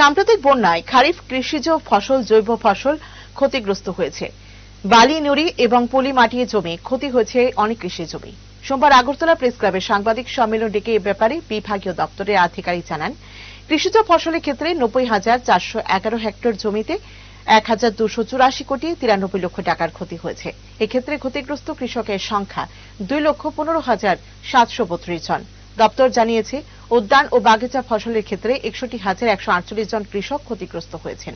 সাম্প্রতিক বন্যায় খারিফ কৃষিজ ফসল, জৈব ফসল ক্ষতিগ্রস্ত হয়েছে। বালি, নুড়ি এবং পলি মাটিয়ে জমি ক্ষতি হয়েছে অনেক কৃষি জমি। সোমবার আগরতলা প্রেস ক্লাবে সাংবাদিক সম্মেলন ডেকে এ ব্যাপারে বিভাগীয় দপ্তরের আধিকারিক জানান, কৃষিজ ফসলের ক্ষেত্রে নব্বই হাজার চারশো এগারো হেক্টর জমিতে এক হাজার দুশো চুরাশি কোটি তিরানব্বই লক্ষ টাকার ক্ষতি হয়েছে। এক্ষেত্রে ক্ষতিগ্রস্ত কৃষকের সংখ্যা দুই লক্ষ পনেরো হাজার সাতশো বত্রিশ জন। দপ্তর জানিয়েছে উদ্যান ও বাগিচা ফসলের ক্ষেত্রে একষট্টি হাজার একশো আটচল্লিশ জন কৃষক ক্ষতিগ্রস্ত হয়েছেন।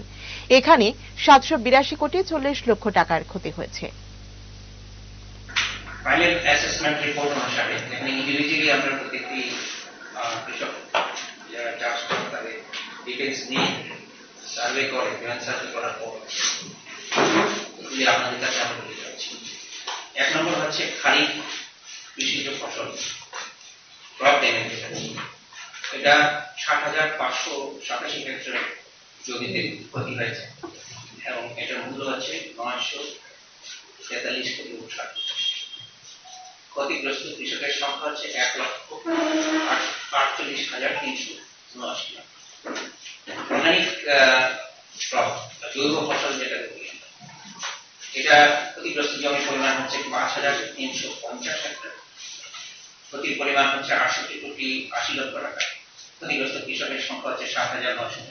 এখানে সাতশো বিরাশি কোটি চল্লিশ লক্ষ টাকার ক্ষতি হয়েছে। এক নম্বর হচ্ছে খারিফ কৃষিজ ফসল ক্রপ ড্যামেজ এটা ষাট হাজার পাঁচশো সাতাশি হেক্টর জমিতে ক্ষতি হয়েছে। এবং এটার মূল্য হচ্ছে নয়শো তেতাল্লিশ কোটি ষাট ক্ষতিগ্রস্ত কৃষকের সংখ্যা হচ্ছে এক লক্ষ আটচল্লিশ হাজার তিনশো উনআশি ক্রপ জৈব ফসল যেটা এটা ক্ষতিগ্রস্ত জমির পরিমাণ হচ্ছে পাঁচ হাজার তিনশো পঞ্চাশ হেক্টর। ক্ষতির পরিমাণ হচ্ছে আটষট্টি কোটি আশি লক্ষ টাকা। ক্ষতিগ্রস্ত কৃষকের সংখ্যা হচ্ছে সাত হাজার নশো